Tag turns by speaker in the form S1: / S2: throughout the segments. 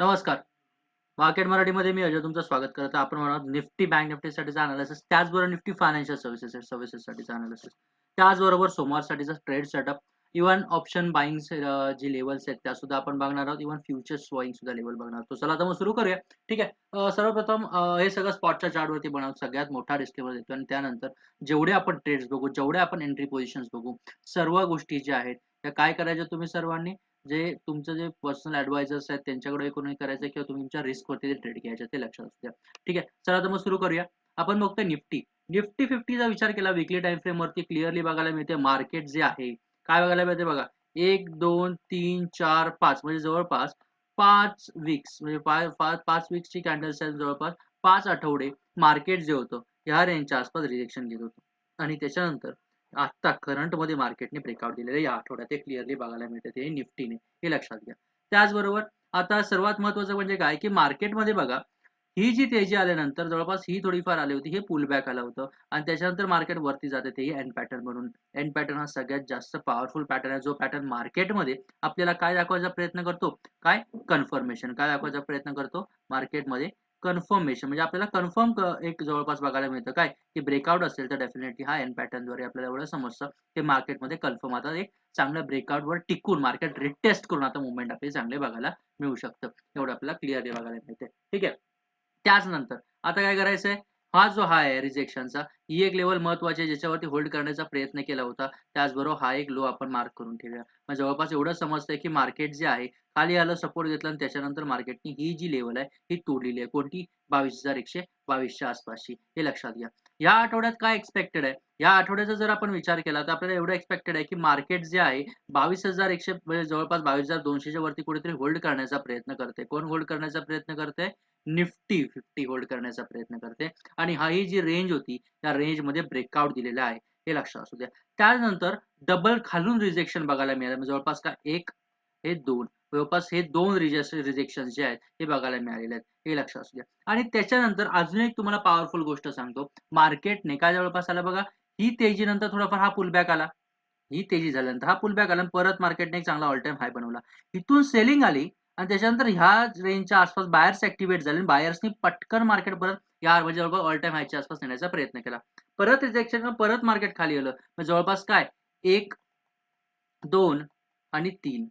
S1: नमस्कार. मार्केट मराठीमध्ये मी अजय तुमचं स्वागत करत आपण म्हणत निफ्टी बँक निफ्टीसाठीचा अनालिसिस, त्याचबरोबर निफ्टी फायनान्शियल सर्व्हिसेस सर्व्हिसेससाठीचा अनालिसिस. त्याचबरोबर सोमवारसाठीचा trade setup, even option buying जी लेव्हल्स आहेत त्या सुद्धा आपण बघणार आहोत. इव्हन फ्युचर्स बाईंग सुद्धा लेवल बघणार आहोत. चला तर मग सुरू करूया. ठीक आहे. सर्वप्रथम हे सगळं स्पॉटच्या चार्टवरती बनवून सगळ्यात मोठा डिस्क्लेमर देतो आणि त्यानंतर जेवढे आपण ट्रेड्स बघू, जेवढे आपण एंट्री पोझिशन्स बघू, सर्व गोष्टी ज्या आहेत त्या काय करायच्या तुम्ही सर्वांनी जे तुमचं जे पर्सनल ऍडवायझर्स आहेत त्यांच्याकडे कोणी करायचं किंवा तुमच्या रिस्कवरती ट्रेड घ्यायचे ते लक्षात असू द्या. ठीक आहे. चला तर मग सुरू करूया. आपण बघतोय निफ्टी. निफ्टी 50चा विचार केला वीकली टाईम फ्रेमवरती क्लिअरली बघायला मिळते मार्केट जे आहे, काय बघायला मिळते बघा 1, 2, 3, 4, 5 म्हणजे जवळपास पाच वीक्स म्हणजे पाच पाच वीक्सची कॅन्डल्स आहेत जवळपास पाच आठवडे मार्केट जे होतं ह्या रेंजच्या आसपास रिजेक्शन घेत होतं आणि त्याच्यानंतर आत्ता करंटमध्ये मार्केटने ब्रेकआउट दिलेले या आठवड्यात ते क्लिअरली बघायला मिळते ते निफ्टीने हे लक्षात घ्या. त्याचबरोबर आता सर्वात महत्वाचं म्हणजे काय की मार्केटमध्ये बघा ही जी तेजी आल्यानंतर जवळपास ही थोडीफार आली होती. हे पुल बॅक आलं होतं आणि त्याच्यानंतर मार्केट वरती जाते तेही एंड पॅटर्न म्हणून एंड पॅटर्न हा सगळ्यात जास्त पॉवरफुल पॅटर्न आहे. जो पॅटर्न मार्केटमध्ये आपल्याला काय दाखवायचा प्रयत्न करतो? काय? कन्फर्मेशन. काय दाखवायचा प्रयत्न करतो? मार्केटमध्ये कन्फर्मेशन म्हणजे आपल्याला कन्फर्म एक जवळपास बघायला मिळतं काय? की ब्रेकआउट असेल तर डेफिनेटली हा एन पॅटर्नद्वारे आपल्याला एवढं समजतं की मार्केटमध्ये कन्फर्म आता एक चांगल्या ब्रेकआउटवर टिकून मार्केट रिटेस्ट करून आता मुवमेंट आपली चांगले बघायला मिळू शकतं. एवढं आपल्याला क्लिअरली बघायला मिळते. ठीक आहे. त्याच नंतर आता काय करायचंय? हा जो हाय आहे रिजेक्शनचा ही एक लेवल महत्वाची आहे ज्याच्यावरती होल्ड करण्याचा प्रयत्न केला होता. त्याचबरोबर हा एक लो आपण मार्क करून ठेवूया. मग जवळपास एवढं समजतंय की मार्केट जे आहे खाली आलं सपोर्ट घेतला आणि त्याच्यानंतर मार्केटनी ही जी लेवल आहे ही तोडलेली आहे. कोणती? बावीस हजार एकशे बावीसच्या आसपासची. हे लक्षात घ्या. या आठवड्यात काय एक्सपेक्टेड आहे? या आठवड्याचा जर आपण विचार केला तर आपल्याला एवढं एक्स्पेक्टेड आहे की मार्केट जे आहे बावीस हजार एकशे जवळपास बावीस हजार दोनशेच्या वरती कुठेतरी होल्ड करण्याचा प्रयत्न करते. कोण होल्ड करण्याचा प्रयत्न करते निफ्टी 50 होल्ड करण्याचा प्रयत्न करते आणि हा ही जी रेंज होती त्या रेंजमध्ये ब्रेकआउट दिलेला आहे. हे लक्षात असू द्या. त्यानंतर डबल खालून रिजेक्शन बघायला मिळालं. म्हणजे जवळपास का एक हे दोन जवळपास हे दोन रिजेक्शन जे आहेत हे बघायला मिळालेले आहेत. हे लक्षात असू द्या. आणि त्याच्यानंतर अजून एक तुम्हाला पॉवरफुल गोष्ट सांगतो. मार्केटने काय जवळपास आलं बघा ही तेजीनंतर थोडाफार हा पुल बॅक आला. ही तेजी झाल्यानंतर हा पुलबॅक आला परत मार्केटने एक चांगला ऑल टाइम हाय बनवला. इथून सेलिंग आली आणि त्याच्यानंतर ह्या रेंजच्या आसपास बायर्स ऍक्टिव्हेट झाले आणि बायर्सनी पटकन मार्केट परत या म्हणजे जवळपास ऑल टाइम हायच्या आसपास नेण्याचा प्रयत्न केला. परत रिजेक्शन परत मार्केट खाली आलं. जवळपास काय 1, 2 आणि तीन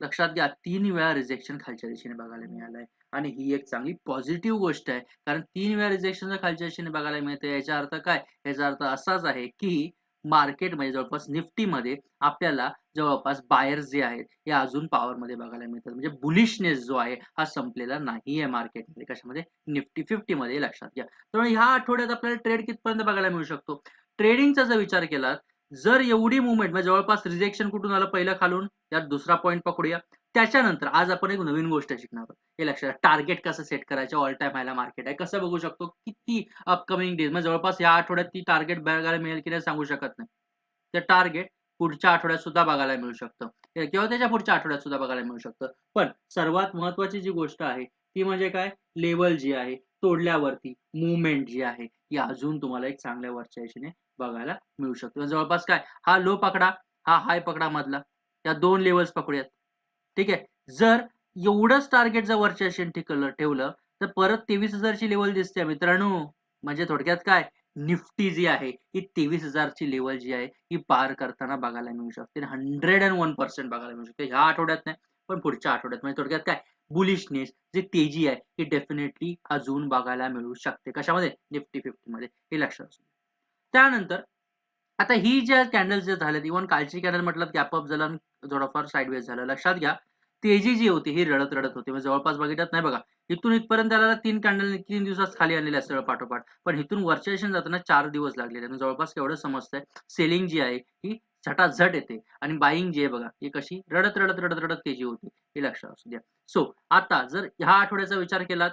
S1: लक्षात घ्या तीन वेळा रिजेक्शन खालच्या दिशेने बघायला मिळालंय आणि ही एक चांगली पॉझिटिव्ह गोष्ट आहे. कारण तीन वेळा रिजेक्शन खालच्या दिशेने बघायला मिळते याचा अर्थ काय? याचा अर्थ असाच आहे की मार्केटमध्ये जवळपास निफ्टीमध्ये आपल्याला जवळपास बायर्स जे आहेत हे अजून पॉवरमध्ये बघायला मिळतात. म्हणजे बुलिशनेस जो आहे हा संपलेला नाहीये मार्केटमध्ये. कशामध्ये? निफ्टी फिफ्टीमध्ये लक्षात घ्या. त्यामुळे ह्या आठवड्यात आपल्याला ट्रेड कितपर्यंत बघायला मिळू शकतो? ट्रेडिंगचा जर विचार केला जर एवढी मुवमेंट म्हणजे जवळपास रिजेक्शन कुठून आलं पहिलं खालून यात दुसरा पॉईंट पकडूया. त्याच्यानंतर आज आपण एक नवीन गोष्ट शिकणार आहोत. हे लक्षात टार्गेट कसं सेट करायचं ऑल टाइम आयला मार्केट आहे. कसं बघू शकतो? किती अपकमिंग डेज म्हणजे जवळपास या आठवड्यात ती टार्गेट बघायला मिळेल की नाही सांगू शकत नाही. ते टार्गेट पुढच्या आठवड्यात सुद्धा बघायला मिळू शकतं किंवा त्याच्या पुढच्या आठवड्यात सुद्धा बघायला मिळू शकतं. पण सर्वात महत्वाची जी गोष्ट आहे ती म्हणजे काय? लेवल जी आहे तोडल्यावरती मुवमेंट जी आहे ही अजून तुम्हाला एक चांगल्या वरच्या दिशेने बघायला मिळू शकतो. जवळपास काय? हा लो पकडा, हा हाय पकडा मधला. या दोन लेव्हल्स पकडूयात. ठीक आहे. जर एवढंच टार्गेट जर वरच्या दिशेने ठेवलं तर परत 23,000 ची लेव्हल दिसते मित्रांनो. म्हणजे थोडक्यात काय? निफ्टी जी आहे ही 23,000 ची लेवल जी आहे ही पार करताना बघायला मिळू शकते. 101% बघायला मिळू शकते. ह्या आठवड्यात नाही पण पुढच्या आठवड्यात. म्हणजे थोडक्यात काय? बुलिशनेस जी तेजी आहे ही डेफिनेटली अजून बघायला मिळू शकते. कशामध्ये? निफ्टी 50 मध्ये. हे लक्षात असू त्यानंतर आता ही ज्या कॅन्डल्स जे झाल्यात इव्हन कालची कॅन्डल म्हटलं गॅप अप झालं आणि थोडंफार साईडवेज झालं. लक्षात घ्या तेजी जी होती ही रडत-रडत होती. म्हणजे जवळपास बघितलं नाही बघा. इथून इथपर्यंत त्याला तीन कॅन्डल तीन दिवसात खाली आलेले आहेत पाठोपाठ. पण इथून वरच्या दिशेने जाताना चार दिवस लागलेले आहेत. जवळपास एवढं समजतंय सेलिंग जी आहे ही झटाझट येते आणि बायिंग जी आहे बघा ही कशी रडत-रडत, रडत-रडत तेजी होती. हे लक्षात असू द्या. सो आता जर ह्या आठवड्याचा विचार केला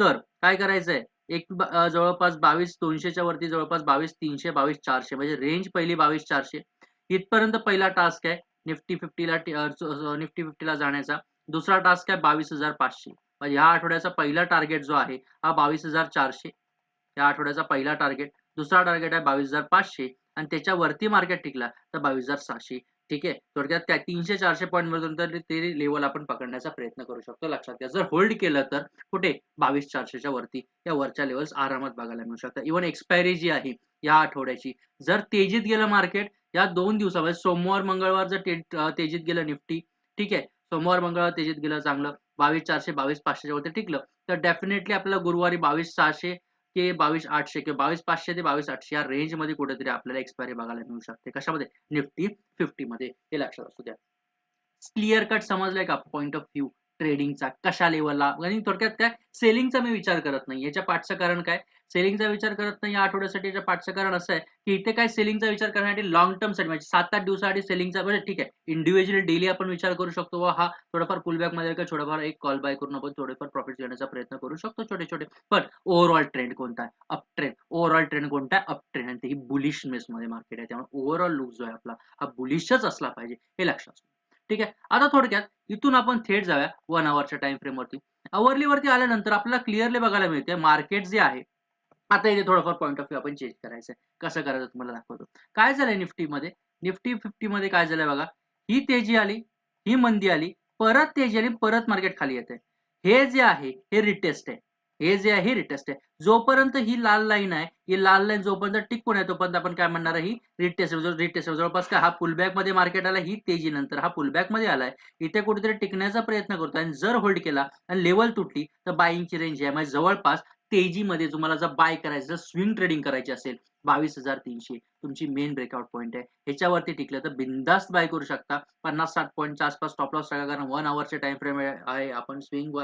S1: तर काय करायचंय? एक जवळपास बावीस दोनशेच्या वरती जवळपास 22,300, 22,400 म्हणजे रेंज पहिली 22,400 इथपर्यंत पहिला टास्क आहे निफ्टी फिफ्टीला निफ्टी फिफ्टीला जाण्याचा. दुसरा टास्क आहे बावीस हजार पाचशे. म्हणजे ह्या आठवड्याचा पहिला टार्गेट जो आहे हा 22,400 या आठवड्याचा पहिला टार्गेट. दुसरा टार्गेट आहे 22,500 आणि त्याच्यावरती मार्केट टिकला तर 22,600 ठीक आहे? थोडक्यात त्या तीनशे चारशे पॉईंट मधून तर ते लेवल आपण पकडण्याचा प्रयत्न करू शकतो. लक्षात घ्या. जर होल्ड केलं तर कुठे? बावीस चारशेच्या वरती. या वरच्या लेवल्स आरामात बघायला मिळू शकतात. इव्हन एक्सपायरी जी आहे या आठवड्याची. जर तेजीत गेलं मार्केट या दोन दिवसामध्ये सोमवार मंगळवार जर तेजीत गेलं निफ्टी ठीक आहे? सोमवार मंगळवार तेजीत गेलं चांगलं. बावीस चारशे बावीस पाचशेच्या वरती टिकलं. तर डेफिनेटली आपल्याला गुरुवारी बावीस सहाशे ते बावीस आठशे किंवा बावीस पाचशे ते बावीस आठशे या रेंजमध्ये कुठेतरी आपल्याला एक्सपायरी बघायला मिळू शकते. कशामध्ये? निफ्टी फिफ्टी मध्ये. हे लक्षात असू द्या. क्लिअर कट समजलाय का पॉईंट ऑफ व्ह्यू ट्रेडिंगचा कशा लेवलला आणि थोडक्यात काय? सेलिंगचा मी विचार करत नाही. याच्या पाठचं कारण काय? सेलिंगचा विचार करत नाही या आठवड्यासाठी पाठचं कारण असं आहे की इथे काय सेलिंगचा विचार करण्यासाठी लॉंग टर्मसाठी म्हणजे सात आठ दिवसासाठी सेलिंगचा म्हणजे ठीक आहे इंडिव्हिज्युअली डेली आपण विचार करू शकतो व हा थोडाफार पुलबॅकमध्ये किंवा थोडाफार एक कॉल बाय करून आपण थोडेफार प्रॉफिट घेण्याचा प्रयत्न करू शकतो छोटे छोटे पण ओव्हरऑल ट्रेंड कोणता आहे? अप ट्रेंड ओव्हरऑल ट्रेंड कोणता आहे? अप ट्रेंड आणि ही बुलिशनेस मध्ये मार्केट आहे. त्यामुळे ओव्हरऑल लुक जो आहे आपला हा बुलिशच असला पाहिजे हे लक्षात ठीक आहे? आता थोडक्यात इथून आपण थेट जाऊया वन आवरच्या टाइम फ्रेम वरती. वरती आल्यानंतर आपल्याला क्लिअरली बघायला मिळते मार्केट जे आहे आता इथे थोडंफार पॉईंट ऑफ व्ह्यू आपण चेंज करायचं आहे कसं करायचं तुम्हाला दाखवतो. काय झालंय निफ्टीमध्ये? निफ्टी फिफ्टी मध्ये काय झालंय बघा? ही तेजी आली ही मंदी आली परत तेजी आली परत मार्केट खाली येते हे जे आहे हे रिटेस्ट आहे. हे जे आहे हे रिटेस्ट आहे. जोपर्यंत ही लाल लाईन आहे ही लाल लाईन जोपर्यंत टिकून आहे तोपर्यंत आपण काय म्हणणार आहे ही रिटेस्ट रिटेस्ट जवळपास काय हा पुलबॅकमध्ये मार्केट आला ही तेजी नंतर हा पुलबॅकमध्ये आलाय. इथे कुठेतरी टिकण्याचा प्रयत्न करतोय. आणि जर होल्ड केला आणि लेवल तुटली तर बाईंगची रेंज आहे. म्हणजे जवळपास तेजीमध्ये तुम्हाला जर बाय करायचं जर स्विंग ट्रेडिंग करायची असेल बावीस हजार तीनशे तुमची मेन ब्रेकआउट पॉईंट आहे. ह्याच्यावरती टिकलं तर बिंदास्त बाय करू शकता. पन्नास साठ पॉईंटच्या आसपास स्टॉप लॉस टाका कारण वन आवरचे टाइम फ्रेम आहे आपण swing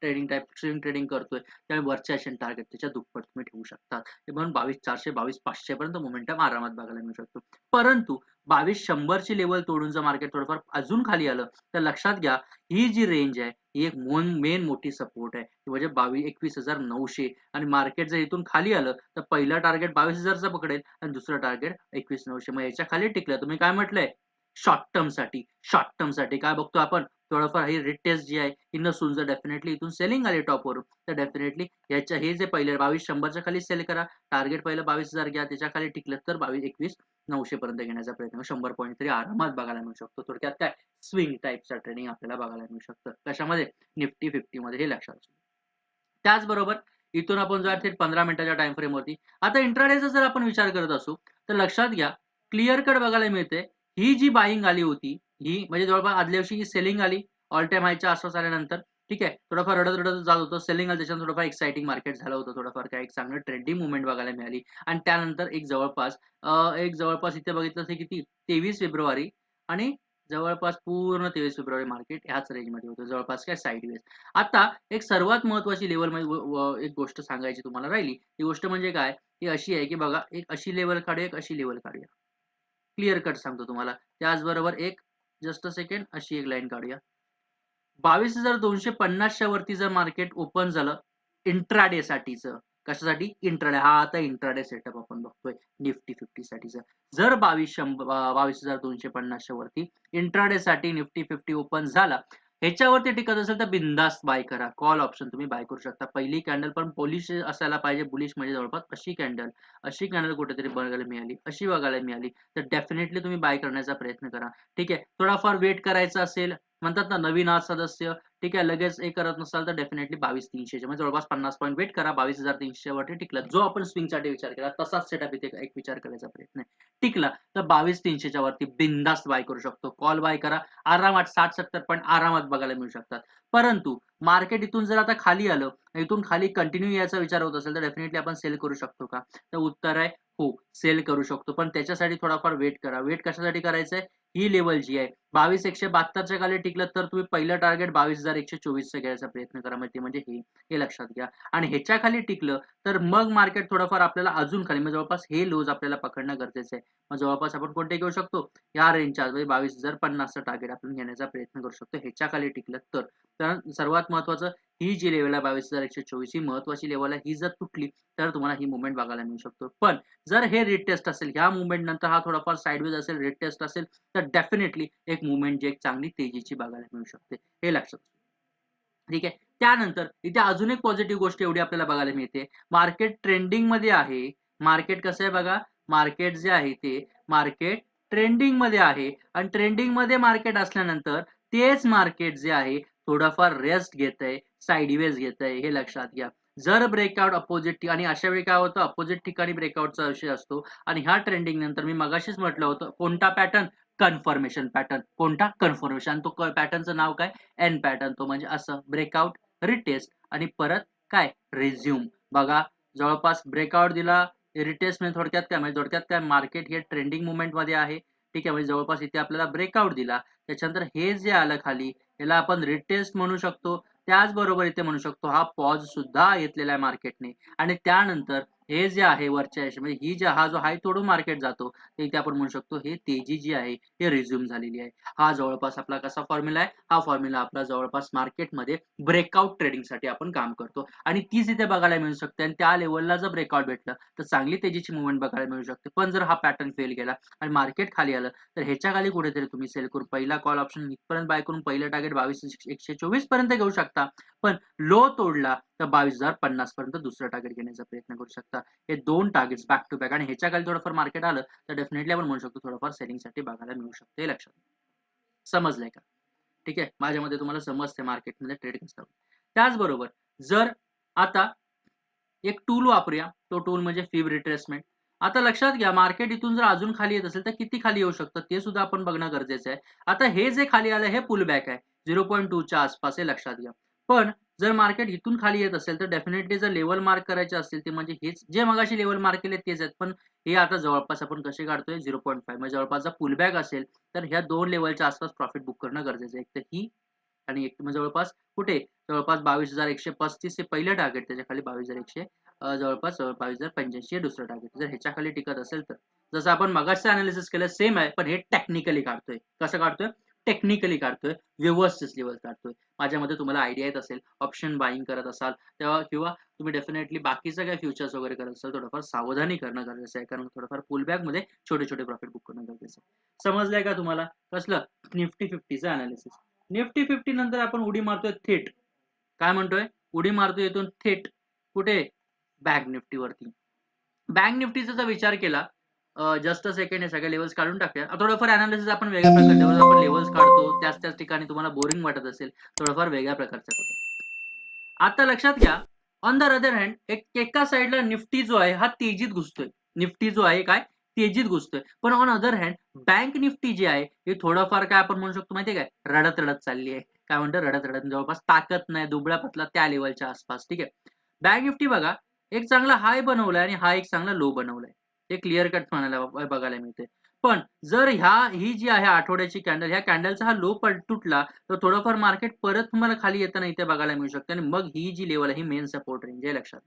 S1: trading type swing trading करतोय. त्यामुळे वरचे असेल टार्गेट त्याच्या दुप्पट तुम्ही ठेवू शकता. ते म्हणून बावीस चारशे बावीस पाचशे पर्यंत मोमेंटम आरामात बघायला मिळू शकतो. परंतु बावीस शंभरची लेवल तोडून जर मार्केट थोडंफार अजून खाली आलं तर लक्षात घ्या ही जी रेंज आहे ही एक मेन मोठी सपोर्ट आहे. ती म्हणजे बावीस एकवीस हजार नऊशे. आणि मार्केट जर इथून खाली आलं तर पहिलं टार्गेट बावीस हजारचं पकडेल आणि दुसरं टार्गेट एकवीस नऊशे. मग याच्या खाली टिकलं. तुम्ही काय म्हटलंय? शॉर्ट टर्मसाठी. शॉर्ट टर्मसाठी काय बघतो आपण? थोडंफार ही रेट टेस्ट जी आहे ही नसून जर डेफिनेटली इथून सेलिंग आली टॉपवरून तर डेफिनेटली याच्या हे जे पहिले बावीस शंभरच्या खाली सेल करा. टार्गेट पहिलं बावीस हजार घ्या त्याच्याखाली टिकलं तर बावीस एकवीस नऊशे पर्यंत घेण्याचा प्रयत्न शंभर पॉईंट तरी आरामात बघायला मिळू शकतो. थोडक्यात काय? स्विंग टाईपचा ट्रेडिंग आपल्याला बघायला मिळू शकतं. कशामध्ये? निफ्टी फिफ्टी मध्ये हे लक्षात असू त्याचबरोबर इथून आपण जर थेट पंधरा मिनिटाच्या टाइम फ्रेम वरती. आता इंट्राडेचा जर आपण विचार करत असू तर लक्षात घ्या क्लिअर कट बघायला मिळते. ही जी बाईंग आली होती ही म्हणजे जवळपास आदल्या दिवशी ही सेलिंग आली. ऑल टाइम हायच्या आसपास आल्यानंतर. ठीक आहे. थोडंफार रडत रडत जात होतं. सेलिंग आलं थोडंफार एक्साइटिंग मार्केट झालं होतं. थोडंफार काय एक चांगलं ट्रेंडिंग मुवमेंट बघायला मिळाली. आणि त्यानंतर एक जवळपास एक जवळपास इथे बघितलं असेल किती? तेवीस फेब्रुवारी. आणि जवळपास पूर्ण तेवीस फेब्रुवारी मार्केट ह्याच रेंजमध्ये होतं. जवळपास काय? साईड वेज आता एक सर्वात महत्वाची लेवलमध्ये एक गोष्ट सांगायची तुम्हाला राहिली. ती गोष्ट म्हणजे काय? ती अशी आहे की बघा एक अशी लेवल काढूया एक अशी लेवल काढूया. क्लिअर कट सांगतो तुम्हाला. त्याचबरोबर एक जस्ट अ सेकंड अशी एक लाईन काढूया. बावीस हजार दोनशे पन्नासच्या वरती जर मार्केट ओपन झालं इंट्राडे साठीचं कशासाठी? इंट्राडे हा आता इंट्राडे सेटअप आपण बघतोय निफ्टी फिफ्टी साठीचं. जर बावीस शंभर बावीस हजार दोनशे पन्नासच्या वरती इंट्राडे साठी निफ्टी फिफ्टी ओपन झाला ह्याच्यावरती टिकत असेल तर बिंदास बाय करा. कॉल ऑप्शन तुम्ही बाय करू शकता. पहिली कॅन्डल पण पोलिश असायला पाहिजे बुलिश म्हणजे जवळपास अशी कॅन्डल अशी कॅन्डल कुठेतरी बघायला मिळाली अशी बघायला मिळाली तर डेफिनेटली तुम्ही बाय करण्याचा प्रयत्न करा. ठीक आहे? थोडाफार वेट करायचा असेल म्हणतात ना नवीन आज सदस्य ठीक आहे लगेच हे करत नसाल तर डेफिनेटली बावीस तीनशेच्या म्हणजे जवळपास पन्नास पॉईंट वेट करा बावीस हजार तीनशे वरती टिकला. जो आपण स्विंगसाठी विचार केला तसाच सेटअप इथे एक विचार करायचा प्रयत्न टिकला तर बावीस तीनशेच्या वरती बिंदास्त बाय करू शकतो. कॉल बाय करा. आरामात साठ सत्तर पॉईंट आरामात बघायला मिळू शकतात. परंतु मार्केट इथून जर आता खाली आलं इथून खाली कंटिन्यू याचा विचार होत असेल तर डेफिनेटली आपण सेल करू शकतो का? तर उत्तर आहे हो सेल करू शकतो. पण त्याच्यासाठी थोडाफार वेट करा. वेट कशासाठी करायचंय? ही लेवल जी आहे बावीस एकशे बहात्तरच्या खाली टिकलं तर तुम्ही पहिलं टार्गेट बावीस हजार एकशे चोवीसचं घ्यायचा प्रयत्न करा. म्हणजे म्हणजे हे हे लक्षात घ्या. आणि ह्याच्या खाली टिकलं तर मग मार्केट थोडंफार आपल्याला अजून खाली म्हणजे जवळपास हे लोज आपल्याला पकडणं गरजेचं आहे. मग जवळपास आपण कोणते घेऊ शकतो? या रेंजच्या म्हणजे बावीस हजार पन्नासचं टार्गेट आपण घेण्याचा प्रयत्न करू शकतो. ह्याच्या खाली टिकलं तर. कारण सर्वात महत्वाचं ही जी लेवल आहे बावीस हजार एकशे चोवीस ही महत्वाची लेवल आहे. ही जर तुटली तर तुम्हाला ही मुवमेंट बघायला मिळू शकतो. पण जर हे रेट टेस्ट असेल ह्या मुवमेंट नंतर हा थोडाफार साईडवेज असेल रेट टेस्ट असेल तर डेफिनेटली एक मुवमेंट जी एक चांगली तेजीची बघायला मिळू शकते. हे लक्षात ठीक आहे? त्यानंतर इथे अजून एक पॉझिटिव्ह गोष्ट एवढी आपल्याला बघायला मिळते. मार्केट ट्रेंडिंगमध्ये आहे. मार्केट कसं आहे बघा? मार्केट जे आहे ते मार्केट ट्रेंडिंगमध्ये आहे. आणि ट्रेंडिंगमध्ये मार्केट असल्यानंतर तेच मार्केट जे आहे थोडंफार रेस्ट घेत आहे साईडवेज घेत आहे हे लक्षात घ्या. जर ब्रेकआउट अपोजिट आणि अशा वेळी काय होतं? अपोजिट ठिकाणी ब्रेकआउटचा विषय असतो. आणि ह्या ट्रेंडिंग नंतर मी मगाशीच म्हटलं होतं कोणता पॅटर्न कन्फर्मेशन पॅटर्न. कोणता? कन्फर्मेशन. तो पॅटर्नचं नाव काय? N pattern. तो म्हणजे असं. ब्रेकआउट रिटेस्ट आणि परत काय? रिझ्यूम. बघा जवळपास ब्रेकआउट दिला रिटेस्ट म्हणजे थोडक्यात काय? म्हणजे थोडक्यात काय? मार्केट हे ट्रेंडिंग मुवमेंटमध्ये आहे. ठीक आहे म्हणजे जवळपास इथे आपल्याला ब्रेकआउट दिला. त्याच्यानंतर हे जे आलं खाली याला आपण रिटेस्ट म्हणू शकतो. त्याचबरोबर इथे म्हणू शकतो हा पॉज सुद्धा घेतलेला आहे मार्केटने. आणि त्यानंतर हे जे आहे वरच्या म्हणजे ही जे हा जो हाय तोडून मार्केट जातो ते इथे आपण म्हणू शकतो हे तेजी जी आहे हे रिझ्युम झालेली आहे. हा जवळपास आपला कसा फॉर्म्युला आहे? हा फॉर्म्युला आपला जवळपास मार्केटमध्ये ब्रेकआउट ट्रेडिंगसाठी आपण काम करतो. आणि तीच इथे बघायला मिळू शकते आणि त्या लेवलला जर ब्रेकआउट भेटलं तर चांगली तेजीची मुवमेंट बघायला मिळू शकते. पण जर हा पॅटर्न फेल गेला आणि मार्केट खाली आलं तर ह्याच्या खाली कुठेतरी तुम्ही सेल करून पहिला कॉल ऑप्शन इथपर्यंत बाय करून पहिलं टार्गेट बावीस एकशे चोवीसपर्यंत घेऊ शकता. पण लो तोडला तर बावीस हजार पन्नास पर्यंत दुसरं टार्गेट घेण्याचा प्रयत्न करू शकता. हे दोन टार्गेट्स बॅक टू बॅक आणि ह्याच्या खाली थोडंफार मार्केट आलं तर डेफिनेटली आपण म्हणू शकतो थोडंफार सेलिंगसाठी बघायला मिळू शकते हे लक्षात समजलंय का? ठीक आहे? माझ्यामध्ये तुम्हाला समजते मार्केटमध्ये ट्रेड कसं त्याचबरोबर जर आता एक टूल वापरूया तो टूल म्हणजे फिब रिट्रेसमेंट आता लक्षात घ्या मार्केट इथून जर अजून खाली येत असेल तर किती खाली येऊ शकतं? ते सुद्धा आपण बघणं गरजेचं आहे. आता हे जे खाली आलं हे पुल बॅक आहे झिरो पॉईंट टूच्या आसपास हे लक्षात घ्या. पण जर मार्केट इथून खाली येत असेल तर डेफिनेटली जर लेवल मार्क करायचे असतील ते म्हणजे हेच जे मगाशी लेवल मार्क केले तेच आहेत. पण हे आता जवळपास आपण कसे काढतोय? झिरो पॉईंट फाईव्ह म्हणजे जवळपास जर पुलबॅक असेल तर ह्या दोन लेवलच्या आसपास प्रॉफिट बुक करणं गरजेचं आहे. एक तर ही आणि एक म्हणजे जवळपास कुठे? जवळपास बावीस हजार एकशे पस्तीस हे पहिलं टार्गेट त्याच्याखाली बावीस हजार एकशे जवळपास बावीस हजार पंच्याऐंशी हे दुसरं टार्गेट जर ह्याच्या खाली टिकत असेल तर. जसं आपण मगाचं अनालिसिस केलं सेम आहे पण हे टेक्निकली काढतोय. कसं काढतोय? टेक्निकली काढतोय व्यवस्थित लेवल काढतोय. माझ्यामध्ये तुम्हाला आयडिया येत असेल ऑप्शन बाईंग करत असाल तेव्हा किंवा तुम्ही डेफिनेटली बाकीचं काय फ्युचर्स वगैरे करत असाल थोडंफार सावधानी करणं गरजेचं आहे. कारण थोडंफार पुलबॅकमध्ये छोटे छोटे प्रॉफिट बुक करणं गरजेचं आहे. समजलंय का तुम्हाला? कसलं? निफ्टी फिफ्टीचं अनालिसिस निफ्टी फिफ्टी नंतर आपण उडी मारतोय थेट काय म्हणतोय? उडी मारतोय इथून थेट कुठे? बँक निफ्टीवरती बँक निफ्टीचा जर विचार केला जस्ट सेकंड हे सगळे लेवल्स काढून टाकूया. थोडंफार अनालिसिस आपण वेगळ्या प्रकारचे आपण लेवल्स काढतो त्याच त्याच ठिकाणी तुम्हाला बोरिंग वाटत असेल थोडंफार वेगळ्या प्रकारचं होतं. आता लक्षात घ्या ऑन द अदर हँड एक एका साईडला निफ्टी जो आहे हा तेजीत घुसतोय. निफ्टी जो आहे काय? तेजीत घुसतोय. पण on other hand bank Nifty जी आहे हे थोडंफार काय आपण म्हणू शकतो माहितीये काय? रडत रडत चालली आहे. काय म्हणतो? रडत रडत जवळपास ताकद नाही दुबळा पतला त्या लेवलच्या आसपास. ठीक आहे? बँक निफ्टी बघा एक चांगला हाय बनवलाय आणि हा एक चांगला लो बनवलाय. ते क्लिअर कट म्हणायला बघायला मिळते पण जर ह्या ही जी आहे आठवड्याची कॅन्डल ह्या कॅन्डलचा हा लो पट तुटला तर थोडंफार मार्केट परत तुम्हाला खाली येताना इथे बघायला मिळू शकते. आणि मग ही जी लेवल आहे ही मेन सपोर्ट रेंज आहे लक्षात.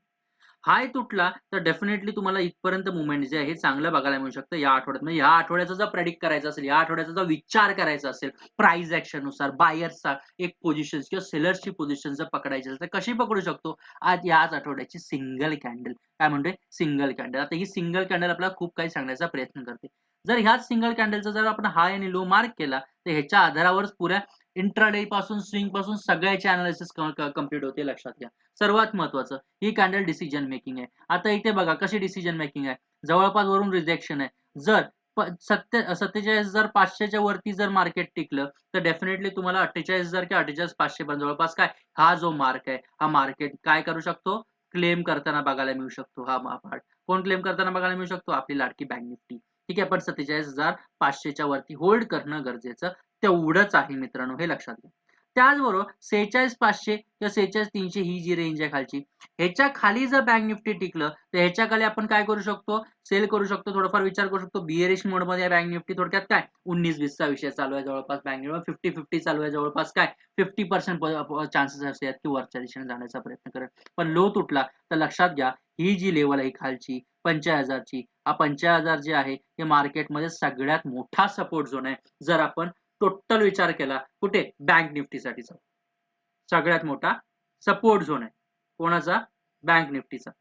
S1: हाय तुटला तर डेफिनेटली तुम्हाला इथपर्यंत मुवमेंट जे आहे हे चांगलं बघायला मिळू शकतं. या आठवड्यात म्हणजे या आठवड्याचा जर प्रेडिक्ट करायचा असेल या आठवड्याचा जर विचार करायचा असेल प्राइस ऍक्शननुसार बायर्सचा एक पोझिशन किंवा सेलर्सची पोझिशन जर पकडायची असेल तर कशी पकडू शकतो? आज याच आठवड्याची सिंगल कॅन्डल काय म्हणतोय? सिंगल कॅन्डल आता ही सिंगल कॅन्डल आपल्याला खूप काही सांगण्याचा प्रयत्न करते. जर ह्याच सिंगल कॅन्डलचा जर आपण हाय आणि लो मार्क केला तर ह्याच्या आधारावरच पुऱ्या इंट्राडे पासून स्विंगपासून सगळ्याचे अनालिसिस कंप्लीट होते लक्षात घ्या. सर्वात महत्वाचं ही कॅन्डल डिसिजन मेकिंग आहे. आता इथे बघा कशी डिसिजन मेकिंग आहे? जवळपास वरून रिजेक्शन आहे. जर सत्य सत्तेचाळीस हजार पाचशेच्या वरती जर मार्केट टिकलं तर डेफिनेटली तुम्हाला अठ्ठेचाळीस हजार किंवा अठ्ठेचाळीस पाचशे पर्यंत जवळपास काय? हा जो मार्क आहे हा मार्केट काय करू शकतो? क्लेम करताना बघायला मिळू शकतो हा पार्ट कोण क्लेम करताना बघायला मिळू शकतो? आपली लाडकी बँक निफ्टी ठीक आहे पण सत्तेचाळीस हजार पाचशेच्या वरती होल्ड करणं गरजेचं तेवढंच आहे मित्रांनो हे लक्षात घ्या. त्याचबरोबर सेहेचाळीस पाचशे किंवा सेहेचाळीस तीनशे ही जी रेंज आहे खालची ह्याच्या खाली जर बँक निफ्टी टिकलं तर ह्याच्या खाली आपण काय करू शकतो? सेल करू शकतो थोडाफार विचार करू शकतो. बिअरिश मोडमध्ये बँक निफ्टी थोडक्यात काय? उन्नीस वीसचा विषय चालू आहे जवळपास बँक निफ्टी फिफ्टी फिफ्टी चालू आहे जवळपास काय? फिफ्टी पर्सेंट चान्सेस असतात की वरच्या दिशेने जाण्याचा प्रयत्न करेल. पण लो तुटला तर लक्षात घ्या ही जी लेवल आहे खालची पंचाळीस हजारची हा पंचाळीस हजार जे आहे हे मार्केटमध्ये सगळ्यात मोठा सपोर्ट झोन आहे. जर आपण टोटल विचार केला कुठे? बँक निफ्टीसाठीचा. सगळ्यात मोठा सपोर्ट झोन आहे. कोणाचा? बँक निफ्टीचा.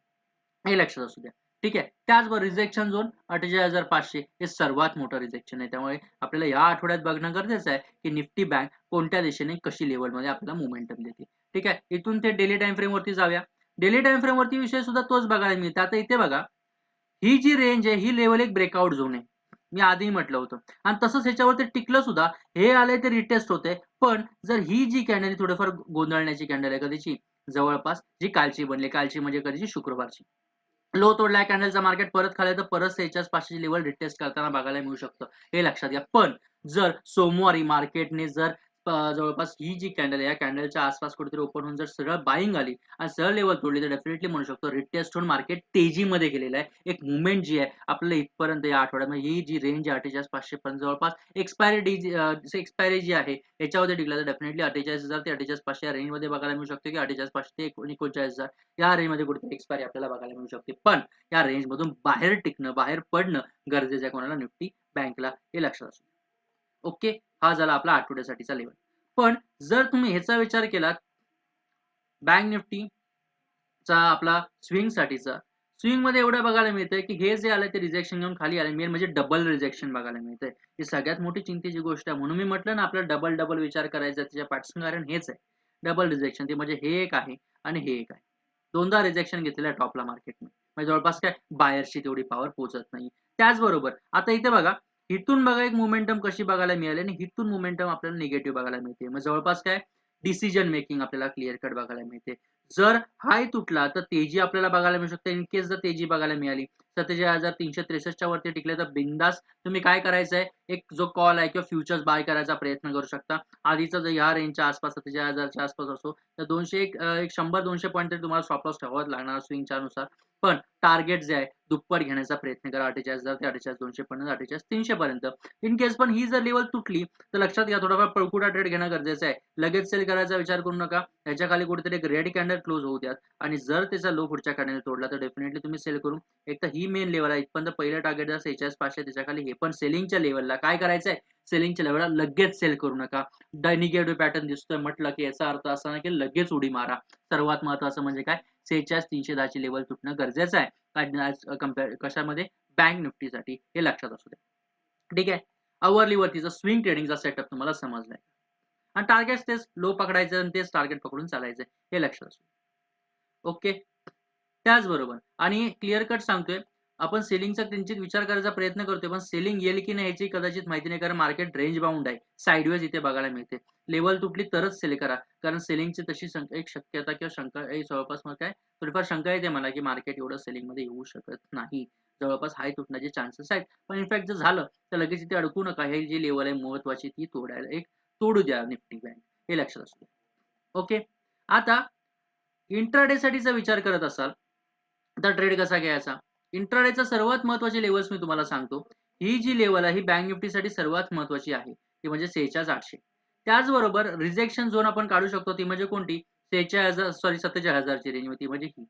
S1: हे लक्षात असू द्या. ठीक आहे? त्याचबरोबर रिजेक्शन झोन अठ्ठेचाळीस हजार पाचशे. हे सर्वात मोठं रिजेक्शन आहे. त्यामुळे आपल्याला या आठवड्यात बघणं गरजेचं आहे की निफ्टी बँक कोणत्या दिशेने कशी लेवलमध्ये आपल्याला मोमेंटम देते. ठीक आहे? इथून ते डेली टाइम फ्रेम वरती जाऊया. डेली टाइम फ्रेम वरती विषय सुद्धा तोच बघायला मिळतो आता इथे बघा. ही जी रेंज आहे ही लेवल एक ब्रेकआउट झोन आहे. मी आधी म्हटलं होतं. आणि तसंच ह्याच्यावरती टिकलं सुद्धा. हे आले ते रिटेस्ट होते. पण जर ही जी कॅन्डल थोडंफार गोंधळण्याची कॅन्डल आहे कधीची? जवळपास जी कालची बनली. कालची म्हणजे कधीची? शुक्रवारची. लो तोडलाय कॅन्डलचा मार्केट परत खाले तर परत सेहेचाळीस पाचशे लेवल रिटेस्ट करताना बघायला मिळू शकतं. हे लक्षात घ्या. पण जर सोमवारी मार्केटने जर जवळपास ही जी कॅन्डल आहे या कॅन्डलच्या आसपास कुठेतरी ओपन होऊन जर सरळ बाईंग आली आणि सरळ लेवल तोडली तर डेफिनेटली म्हणू शकतो रिटेस्ट होऊन मार्केट तेजीमध्ये गेलेलं आहे. एक मुवमेंट जी आहे आपल्याला इथपर्यंत या आठवड्यामध्ये ही जी रेंज आहे अठ्ठेचाळीस पाचशे पर्यंत जवळपास एक्सपायरी डी एक्सपायरी जी आहे याच्यामध्ये टिकला तर डेफिनेटली अठ्ठेचाळीस हजार ते अठ्ठेचाळीस पाचशे या रेंजमध्ये बघायला मिळू शकते की अठ्ठेचाळीस पाचशे ते एकोणचाळीस हजार या रेंजमध्ये कुठेतरी एक्सपायरी आपल्याला बघायला मिळू शकते. पण या रेंजमधून बाहेर टिकणं बाहेर पडणं गरजेचं आहे कोणाला? निफ्टी बँकला. हे लक्षात असू ओके हा झाला आपला आठवड्यासाठीचा लेवल पण जर तुम्ही ह्याचा विचार केला बँक निफ्टी चा आपला स्विंग साठीचा स्विंगमध्ये एवढं बघायला मिळतंय की हे जे आलं ते रिजेक्शन घेऊन खाली आले मेन म्हणजे डबल रिजेक्शन बघायला मिळतंय. ही सगळ्यात मोठी चिंतेची गोष्ट आहे. म्हणून मी म्हटलं ना आपल्याला डबल डबल विचार करायचा त्याच्या पाठचं कारण हेच आहे. डबल रिजेक्शन ते म्हणजे हे एक आहे आणि हे एक आहे. दोनदा रिजेक्शन घेतलेलं आहे टॉपला मार्केटने म्हणजे जवळपास काय? बायरची तेवढी पॉवर पोहोचत नाही. त्याचबरोबर आता इथे बघा हिथून बघा एक मोमेंटम कशी बघायला मिळाली आणि हिथून मोमेंटम आपल्याला निगेटिव्ह बघायला मिळते. मग जवळपास काय? डिसिजन मेकिंग आपल्याला क्लिअर कट बघायला मिळते. जर हाय तुटला तर तेजी आपल्याला बघायला मिळू शकते. इन केस जर तेजी बघायला मिळाली सत्तेचाळीस हजार तीनशे त्रेसष्टच्या वरती टिकले तर बिंदास तुम्ही काय करायचंय? एक जो कॉल आहे किंवा फ्युचर्स बाय करायचा प्रयत्न करू शकता. आधीचा जर या रेंजच्या आसपास सत्तेचाळीस हजारच्या आसपास असो तर दोनशे एक शंभर दोनशे पॉईंट तरी तुम्हाला स्टॉप लॉस लागणार स्विंगच्या नुसार पण टार्गेट जे आहे दुप्पट घेण्याचा प्रयत्न करा. अठ्ठेचाळीस हजार ते अठ्ठेचाळीस दोनशे पन्नास अठ्ठेचाळीस तीनशे पर्यंत. इन केस पण ही जर लेवल तुटली तर लक्षात घ्या थोडाफार पळकुटा ट्रेड घेणं गरजेचं आहे. लगेच सेल करायचा विचार करू नका. याच्या खाली कुठेतरी एक रेड कॅन्डल क्लोज होऊ द्यात. आणि जर त्याचा लो पुढच्या कॅन्डल तोडला तर डेफिनेटली तुम्ही सेल करून एक तर ही मेन लेवल आहे. इथपर्यंत पहिलं टार्गेट जर सेहेचाळीस पाचशे त्याच्याखाली हे पण सेलिंगच्या लेवलला काय करायचं आहे सेलिंगच्या लेवलला लगेच सेल करू नका. निगेटिव्ह पॅटर्न दिसतोय म्हटलं की याचा अर्थ असा नाही की लगेच उडी मारा. सर्वात महत्वाचं म्हणजे काय? सेहेचाळीस तीनशे दहाची लेवल तुटणं गरजेचं आहे. कंपेअर कशामध्ये? बँक निफ्टीसाठी. हे लक्षात असू द्या ठीक आहे? अवरली वरतीचा स्विंग ट्रेडिंगचा सेटअप तुम्हाला समजलाय. आणि टार्गेट तेच लो पकडायचं आणि तेच टार्गेट पकडून चालायचं हे लक्षात असू ओके त्याचबरोबर. आणि क्लिअर कट सांगतोय. आपण सेलिंगचा किंचित विचार करायचा प्रयत्न करतोय पण सेलिंग येईल की नाही याची कदाचित माहिती नाही कारण मार्केट रेंज बाउंड आहे. साईडवेज इथे बघायला मिळते. लेवल तुटली तरच सेल करा. कारण सेलिंगची तशी एक शक्यता किंवा शंका जवळपास मग काय थोडीफार शंका येते मला की मार्केट एवढं सेलिंगमध्ये येऊ शकत नाही. जवळपास हाय तुटण्याचे चान्सेस आहेत. पण इनफॅक्ट जर झालं तर लगेच इथे अडकू नका. हे जी लेवल आहे महत्वाची ती तोडायला एक तोडू द्या निफ्टी बँक हे लक्षात असू द्या. ओके आता इंट्राडे साठीचा विचार करत असाल तर ट्रेड कसा घ्यायचा? इंट्राडेचा सर्वात महत्वाची लेवल्स मी तुम्हाला सांगतो. ही जी लेवल आहे ही बँक निफ्टीसाठी सर्वात महत्वाची आहे. ती म्हणजे सेहेचाळीस आठशे त्याचबरोबर रिजेक्शन झोन आपण काढू शकतो. ती म्हणजे कोणती? सेहेचाळीस हजार सॉरी सत्तेचाळीस हजारची रेंज ती म्हणजे ही.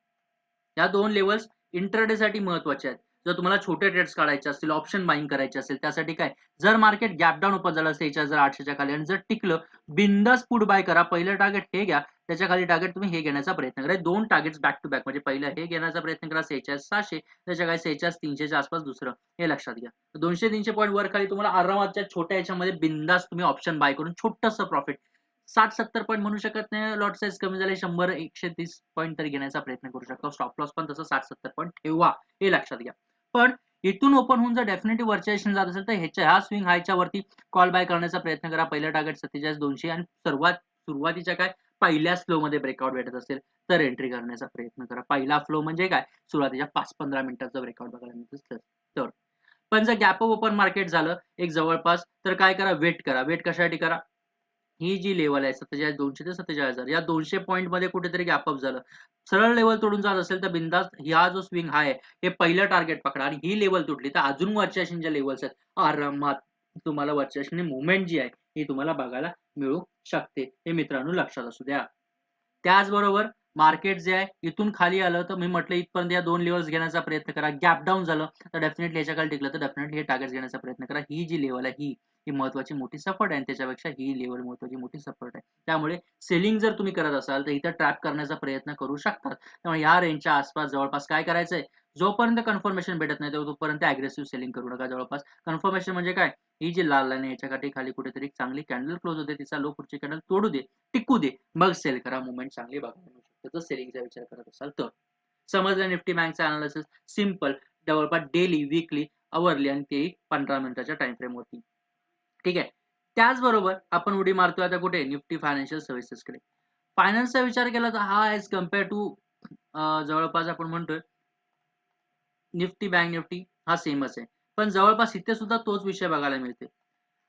S1: या दोन लेवल्स इंट्राडे साठी महत्त्वाचे आहेत. जर तुम्हाला छोटे ट्रेड्स काढायचे असतील ऑप्शन बाईंग करायचे असेल त्यासाठी काय? जर मार्केट गॅप डाऊन ओपन झालं सेहेचाळीस हजार आठशेच्या खाली आणि जर टिकलं बिंदास पुट बाय करा. पहिलं टार्गेट हे घ्या. त्याच्याखाली टार्गेट तुम्ही हे घेण्याचा प्रयत्न करा. दोन टार्गेट्स बॅक टू बॅक म्हणजे पहिलं हे घेण्याचा प्रयत्न करा सेहेचाळीस सहाशे त्याच्याखाली सेहेचाळीस तीनशेच्या आसपास दुसरं हे लक्षात घ्या. दोनशे तीनशे पॉईंट वर खाली तुम्हाला आरामातच्या छोट्या याच्यामध्ये बिंदास तुम्ही ऑप्शन बाय करून छोटंसं प्रॉफिट साठ सत्तर पॉईंट म्हणू शकत नाही लॉट साईज कमी झाले शंभर एकशे तीस पॉईंट तरी घेण्याचा प्रयत्न करू शकता. स्टॉप लॉस पण तसं साठ सत्तर पॉईंट ठेवा हे लक्षात घ्या. पण इथून ओपन होऊन जर डेफिनेटली वरच्या जात असेल तर ह्याच्या ह्या स्विंग हायच्या वरती कॉल बाय करण्याचा प्रयत्न करा. पहिलं टार्गेट सत्तेचाळीस दोनशे आणि सर्वात सुरुवातीच्या काय? पहिल्या फ्लो मध्ये ब्रेकआउट भेटत असेल तर एंट्री करण्याचा प्रयत्न करा. पहिला फ्लो म्हणजे काय? सुरुवातीच्या पाच पंधरा मिनिटाचा ब्रेकआउट बघायला मिळत तर. पण जर गॅप ओपन मार्केट झालं एक जवळपास तर काय करा? वेट करा. वेट कशासाठी करा? ही जी लेवल आहे सत्तेचाळीस दोनशे ते सत्तेचाळीस हजार या दोनशे पॉईंटमध्ये कुठेतरी गॅप अप झालं. सरळ लेवल तोडून जात असेल तर बिंदास हा जो स्विंग हाय हे पहिलं टार्गेट पकडा. आणि ही लेवल तुटली तर अजून वरच्या लेवल्स आहेत. आरामात तुम्हाला वरच्या मुवमेंट जी आहे ही तुम्हाला बघायला मिळू शकते हे मित्रांनो लक्षात असू द्या. त्याचबरोबर मार्केट जे आहे इथून खाली आलं तर मी म्हटलं इथपर्यंत या दोन लेवल्स घेण्याचा प्रयत्न करा. गॅप डाऊन झालं तर डेफिनेटली याच्या टिकलं तर डेफिनेटली हे टार्गेट घेण्याचा प्रयत्न करा. ही जी लेवल आहे ही. ही महत्वाची मोठी सपोर्ट आहे आणि त्याच्यापेक्षा ही लेवल महत्वाची मोठी सपोर्ट आहे. त्यामुळे सेलिंग जर तुम्ही करत असाल तर इथं ट्रॅप करण्याचा प्रयत्न करू शकतात. त्यामुळे या रेंजच्या आसपास जवळपास काय करायचंय? जोपर्यंत कन्फर्मेशन भेटत नाही तोपर्यंत अग्रेसिव्ह सेलिंग करू नका जवळपास. कन्फर्मेशन म्हणजे काय? ही जी लाल लाईन आहे याच्यासाठी खाली कुठेतरी चांगली कॅन्डल क्लोज होते तिचा लो पुढची कॅन्डल तोडू दे टिकू दे मग सेल करा. मुवमेंट चांगली बघायला मिळू शकते. जर सेलिंगचा विचार करत असाल तर. समजलं निफ्टी बँकचा अनालिसिस सिंपल जवळपास डेली विकली आवरली आणि तेही पंधरा मिनिटाच्या टाइम फ्रेम ठीक आहे. त्याचबरोबर आपण उडी मारतोय आता कुठे? निफ्टी फायनान्शियल सर्व्हिसेसकडे फायनान्सचा विचार केला तर हा ॲज कंपेअर टू जवळपास आपण म्हणतोय निफ्टी बँक निफ्टी हा सेमच आहे. पण जवळपास इथे सुद्धा तोच विषय बघायला मिळते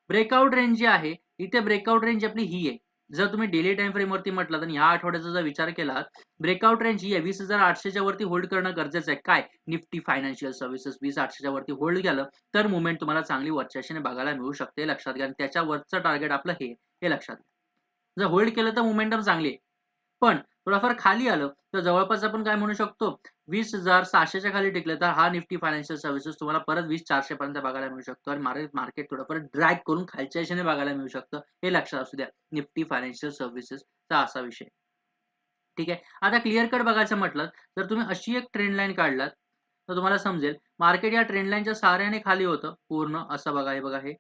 S1: ब्रेकआउट रेंज जी आहे इथे ब्रेकआउट रेंज आपली ही आहे. जर तुम्ही डेली टाइम फ्रेम वरती म्हटलं तर या आठवड्याचा जर विचार केला ब्रेकआउट रेंज ही वीस हजार आठशेच्या वरती होल्ड करणं गरजेचं आहे. काय? निफ्टी फायनान्शियल सर्व्हिसेस वीस आठशेच्या वरती होल्ड केलं तर मुवमेंट तुम्हाला चांगली वरच्या बघायला मिळू शकते लक्षात घ्या. आणि त्याच्या वरचं टार्गेट आपलं हे हे लक्षात घ्या. जर होल्ड केलं तर मुवमेंटम चांगली आहे. पण थोडाफार खाली आलं तर जवळपास आपण काय म्हणू शकतो? वीस हजार सहाशेच्या खाली टिकले तर हा निफ्टी फायनान्शियल सर्व्हिसेस तुम्हाला परत वीस चारशे पर्यंत बघायला मिळू शकतो. आणि मार्केट मार्केट थोडंफार ड्रॅग करून खालच्या दिशेने बघायला मिळू शकतं. हे लक्षात असू द्या निफ्टी फायनान्शियल सर्व्हिसेसचा असा विषय. ठीक आहे? आता क्लिअर कट बघायचं म्हटलं तर तुम्ही अशी एक ट्रेंड लाईन काढलात तर तुम्हाला समजेल मार्केट या ट्रेंड लाईनच्या साऱ्याने खाली होतं पूर्ण असं बघा हे बघा हे.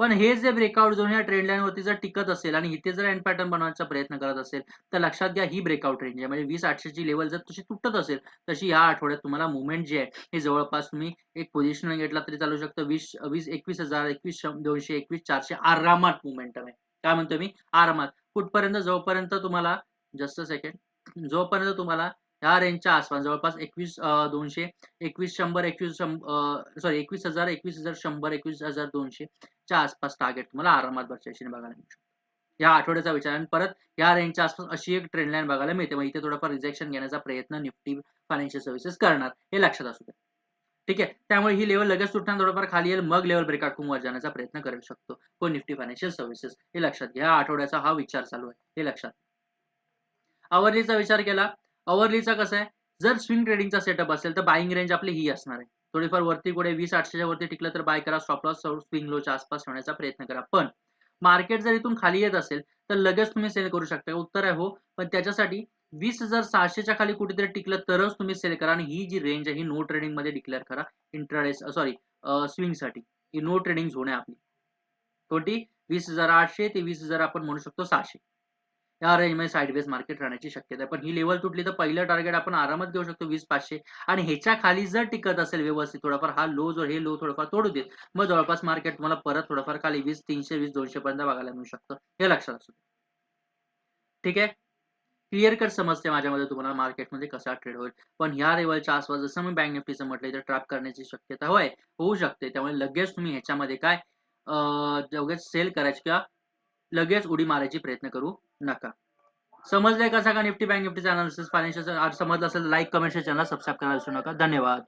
S1: पण हे जे ब्रेकआउट झोन या ट्रेंड लाईन वरती जर टिकत असेल आणि इथे जर एंड पॅटर्न बनवण्याचा प्रयत्न करत असेल तर लक्षात घ्या ही ब्रेकआउट रेंज आहे. म्हणजे वीस आठशेची लेवल जर तशी तुटत असेल तशी या आठवड्यात तुम्हाला मुवमेंट जी आहे हे जवळपास तुम्ही एक पोझिशन घेतला तरी चालू शकतं. वीस वीस एकवीस हजार एकवीस दोनशे एकवीस चारशे आरामात मुवमेंटम आहे. काय म्हणतो मी? आरामात. कुठपर्यंत? जोपर्यंत तुम्हाला जस्ट सेकंड जोपर्यंत तुम्हाला या रेंजच्या आसपास जवळपास एकवीस दोनशे एकवीस शंभर एकवीस सॉरी एकवीस हजार एकवीस हजार शंभर एकवीस हजार दोनशे च्या आसपास टार्गेट तुम्हाला आरामात बघायला मिळू या आठवड्याचा विचार आणि परत या रेंजच्या आसपास अशी एक ट्रेंड लाईन बघायला मिळते. मग इथे थोडंफार रिजेक्शन घेण्याचा प्रयत्न निफ्टी फायनान्शियल सर्व्हिसेस करणार हे लक्षात असू द्या. ठीक आहे? त्यामुळे ही लेवल लगेच सुटणार थोडंफार खाली येईल मग लेवल ब्रेकआउट करून वर जाण्याचा प्रयत्न करू शकतो. कोण? निफ्टी फायनान्शियल सर्व्हिसेस हे लक्षात घ्या. या आठवड्याचा हा विचार चालू आहे. हे लक्षात. आवरलीचा विचार केला. अवरलीचा कसं आहे? जर स्विंग ट्रेडिंगचा सेटअप असेल तर बाईंग रेंज आपली ही असणार आहे. थोडीफार वरती कुठे वीस आठशेच्या वरती टिकलं तर बाय करा स्टॉप लॉस स्विंग लोच्या आसपास ठेवण्याचा प्रयत्न करा. पण मार्केट जर इथून खाली येत असेल तर लगेच तुम्ही सेल करू शकता. उत्तर आहे हो पण त्याच्यासाठी वीस हजार सहाशेच्या खाली कुठेतरी टिकलं तरच तुम्ही सेल करा आणि ही जी रेंज आहे ही नो ट्रेडिंगमध्ये डिक्लेअर करा. इंट्राडे सॉरी स्विंगसाठी. ही नो ट्रेडिंग झोन आहे आपली. कोणती? वीस हजार आठशे ते वीस हजार आपण म्हणू शकतो सहाशे. या रेंजमध्ये साईडवेज मार्केट राहण्याची शक्यता आहे. पण ही लेवल तुटली तर पहिलं टार्गेट आपण आरामात घेऊ शकतो वीस पाचशे. आणि ह्याच्या खाली जर टिकत असेल व्यवस्थित थोडाफार हा लो जो हे लो थोडंफार तोडू देत मग जवळपास मार्केट तुम्हाला परत थोडंफार खाली वीस तीनशे वीस दोनशे पर्यंत बघायला मिळू शकतं. हे लक्षात असू ठीक आहे? क्लिअर कट समजते माझ्यामध्ये तुम्हाला मार्केटमध्ये कसा ट्रेड होईल. पण ह्या लेवलच्या आसपास जसं मी बँक निफ्टीचं म्हटलं तर ट्रॅप करण्याची शक्यता होय होऊ शकते. त्यामुळे लगेच तुम्ही ह्याच्यामध्ये काय लगेच सेल करायची किंवा लगेच उडी मारायची प्रयत्न करू नका. समजलंय का निफ्टी बँक निफ्टीचा अनालिसिस फायनान्शियल समजलं असेल लाईक कमेंट चॅनल सबस्क्राईब करायला विसरू नका. धन्यवाद.